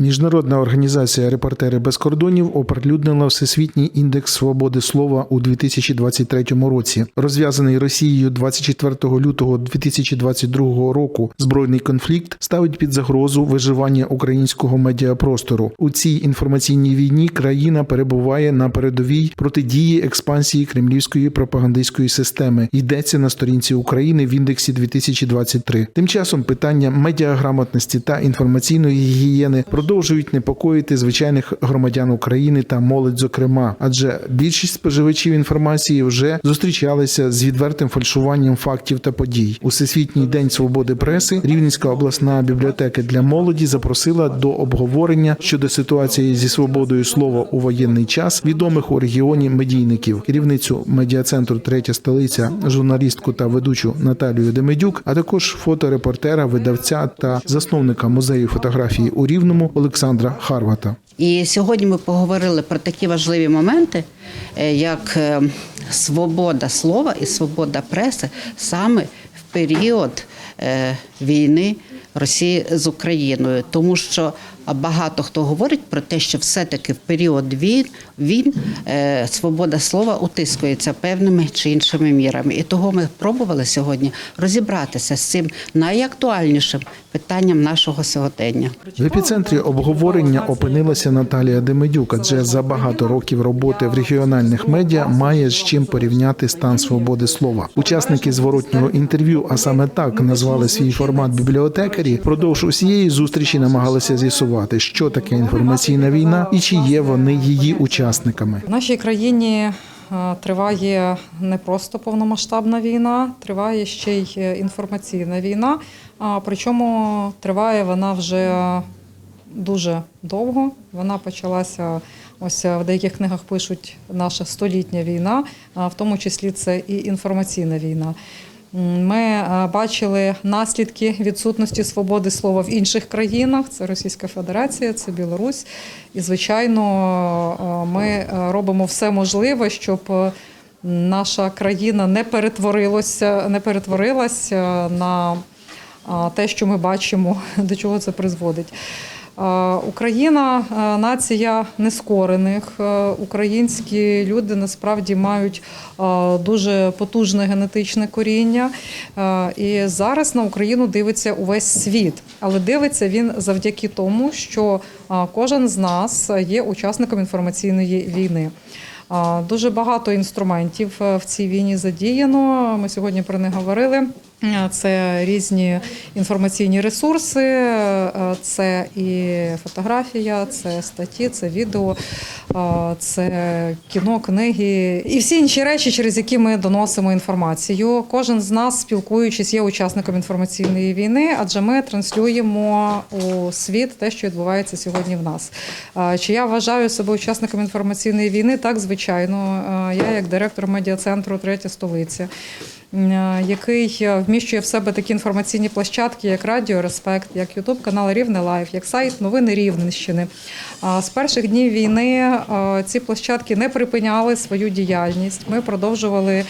Міжнародна організація Репортери без кордонів оприлюднила всесвітній індекс свободи слова у 2023 році. Розв'язаний Росією 24 лютого 2022 року збройний конфлікт ставить під загрозу виживання українського медіапростору. У цій інформаційній війні країна перебуває на передовій протидії експансії кремлівської пропагандистської системи. Йдеться на сторінці України в індексі 2023. Тим часом питання медіаграмотності та інформаційної гігієни продовжують непокоїти звичайних громадян України та молодь, зокрема, адже більшість споживачів інформації вже зустрічалися з відвертим фальшуванням фактів та подій. У всесвітній день свободи преси Рівненська обласна бібліотека для молоді запросила до обговорення щодо ситуації зі свободою слова у воєнний час відомих у регіоні медійників, керівницю медіа-центру Третя столиця, журналістку та ведучу Наталію Демедюк, а також фоторепортера, видавця та засновника музею фотографії у Рівному Олександра Харвата. І сьогодні ми поговорили про такі важливі моменти, е, як е, свобода слова і свобода преси саме в період е, війни Росії з Україною, тому що багато хто говорить про те, що все-таки в період війн, е, свобода слова утискується певними чи іншими мірами. І того ми пробували сьогодні розібратися з цим найактуальнішим питанням нашого сьогодення. В епіцентрі обговорення опинилася Наталія Демедюк, адже за багато років роботи в регіональних медіа має з чим порівняти стан свободи слова. Учасники зворотнього інтерв'ю, а саме так назвали свій формат бібліотекарі, впродовж усієї зустрічі намагалися з'ясувати, що таке інформаційна війна і чи є вони її учасниками. В нашій країні е, триває не просто повномасштабна війна, триває ще й е, інформаційна війна. Причому триває вона вже дуже довго. Вона почалася. Ось е, в деяких книгах пишуть наша столітня війна, в тому числі це і інформаційна війна. Ми е, бачили наслідки відсутності свободи слова в інших країнах. Це Російська Федерація, це Білорусь. І, звичайно, е, ми е, робимо все можливе, щоб наша країна не перетворилася, не перетворилася на те, що ми бачимо, до чого це призводить. А, Україна нація нескорених. Українські люди насправді мають дуже потужне генетичне коріння. І зараз на Україну дивиться увесь світ, але дивиться він завдяки тому, що кожен з нас є учасником інформаційної війни. Дуже багато інструментів е, в цій війні задіяно. Ми сьогодні про них говорили. Це різні інформаційні ресурси, е, це і фотографія, це статті, це відео, е, це кіно, книги і всі інші речі, через які ми доносимо інформацію. Кожен з нас, спілкуючись, є учасником інформаційної війни, адже ми транслюємо у світ те, що відбувається сьогодні в нас. Е, Чи я вважаю себе учасником інформаційної війни? Так, звичайно. Я як директор медіа-центру Третя столиця, який е, вміщує в себе такі інформаційні площадки, як Радіо Респект, як Ютуб канал Рівне Лайф, як сайт Новини Рівненщини. З перших днів війни е, ці площадки не припиняли свою діяльність. Ми продовжували е,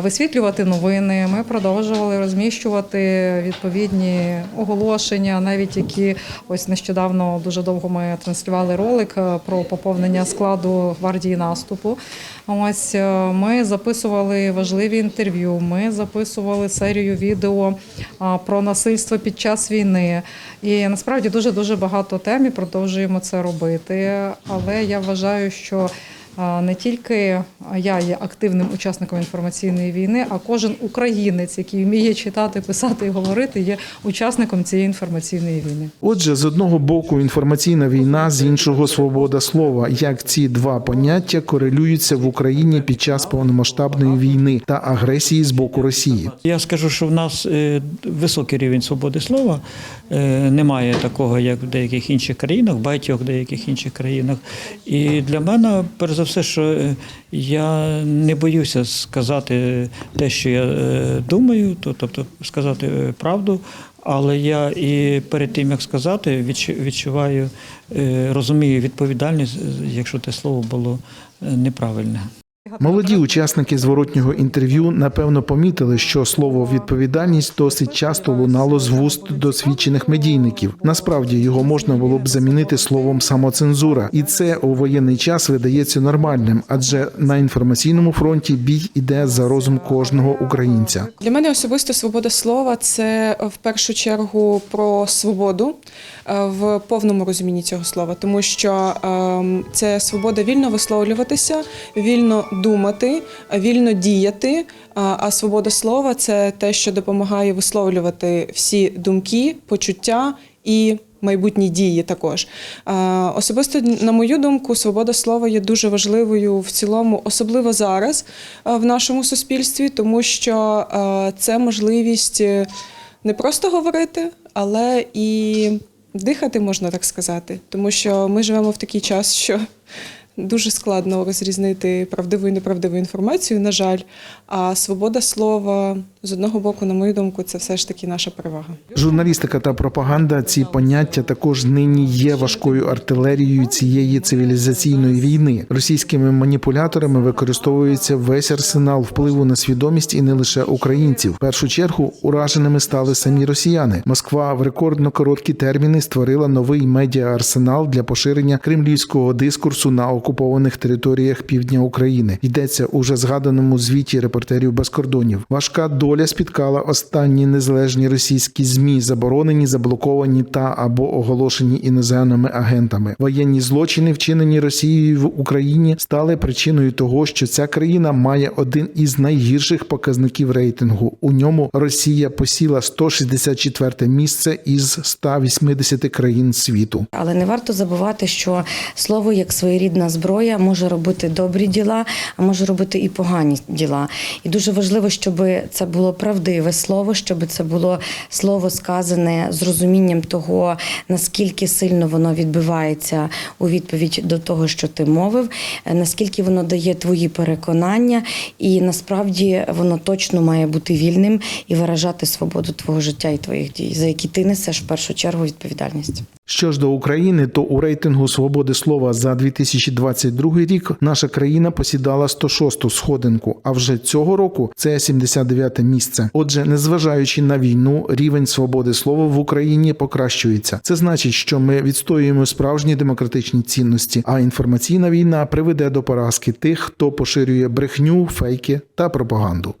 висвітлювати новини. Ми продовжували розміщувати відповідні оголошення, навіть які ось нещодавно дуже довго ми транслювали ролик е, про поповнення складу гвардії наступу. Ось е, ми записували важливі інтерв'ю. Ми записували серію відео про насильство під час війни. І насправді дуже дуже багато тем і продовжуємо це робити. Але я вважаю, що не тільки я є активним учасником інформаційної війни, а кожен українець, який вміє читати, писати і говорити, є учасником цієї інформаційної війни. Отже, з одного боку інформаційна війна, з іншого свобода слова. Як ці два поняття корелюються в Україні під час повномасштабної війни та агресії з боку Росії. Я скажу, що в нас е, високий рівень свободи слова. Е, Немає такого, як в деяких інших країнах, в багатьох деяких інших країнах. І для мене, перш за все, що е, я не боюся сказати те, що я е, думаю, то- тобто сказати е, правду. Але я і перед тим як сказати, відчуваю, розумію відповідальність, якщо те слово було неправильне. Молоді учасники зворотнього інтерв'ю напевно помітили, що слово відповідальність досить часто лунало з вуст досвідчених медійників. Насправді його можна було б замінити словом самоцензура, і це у воєнний час видається нормальним, адже на інформаційному фронті бій іде за розум кожного українця. Для мене особисто свобода слова це в першу чергу про свободу е, в повному розумінні цього слова, тому що ем, це свобода вільно висловлюватися, вільно думати, вільно діяти. А свобода слова це те, що допомагає висловлювати всі думки, почуття і. Майбутні дії також особисто на мою думку, свобода слова є дуже важливою в цілому, особливо зараз в нашому суспільстві, тому що це можливість е, не просто говорити, але і дихати, можна так сказати. Тому що ми живемо в такий час, що дуже складно розрізнити правдиву і неправдиву інформацію, на жаль. А свобода слова з одного боку, на мою думку, це все ж таки наша перевага. Журналістика та пропаганда ці поняття також нині є важкою артилерією цієї цивілізаційної війни. Російськими маніпуляторами використовується весь арсенал впливу на свідомість і не лише українців. В першу чергу ураженими стали самі росіяни. Москва в рекордно короткі терміни створила новий медіа-арсенал для поширення кремлівського дискурсу на окупованих територіях півдня України. Йдеться у вже згаданому звіті репортерів без кордонів. Важка доля спіткала останні незалежні російські змі, заборонені, заблоковані та або оголошені іноземними агентами. Воєнні злочини, вчинені Росією в Україні, стали причиною того, що ця країна має один із найгірших показників рейтингу. У ньому Росія посіла 164 місце із 180 країн світу. Але не варто забувати, що слово як своєрідна зброя може робити добрі діла, а може робити і погані діла. І дуже важливо, щоб це було правдиве слово, щоб це було слово сказане з розумінням того, наскільки сильно воно відбивається у відповідь до того, що ти мовив, е, наскільки воно дає твої переконання, і насправді воно точно має бути вільним і виражати свободу твого життя і твоїх дій, за які ти несеш в першу чергу відповідальність. Що ж до України, то у рейтингу свободи слова за 2022 рік наша країна посідала 106-ту сходинку. А вже цього року це 79-те місце. Отже, незважаючи на війну, рівень свободи слова в Україні покращується. Це значить, що ми відстоюємо справжні демократичні цінності, а інформаційна війна приведе до поразки тих, хто поширює брехню, фейки та пропаганду.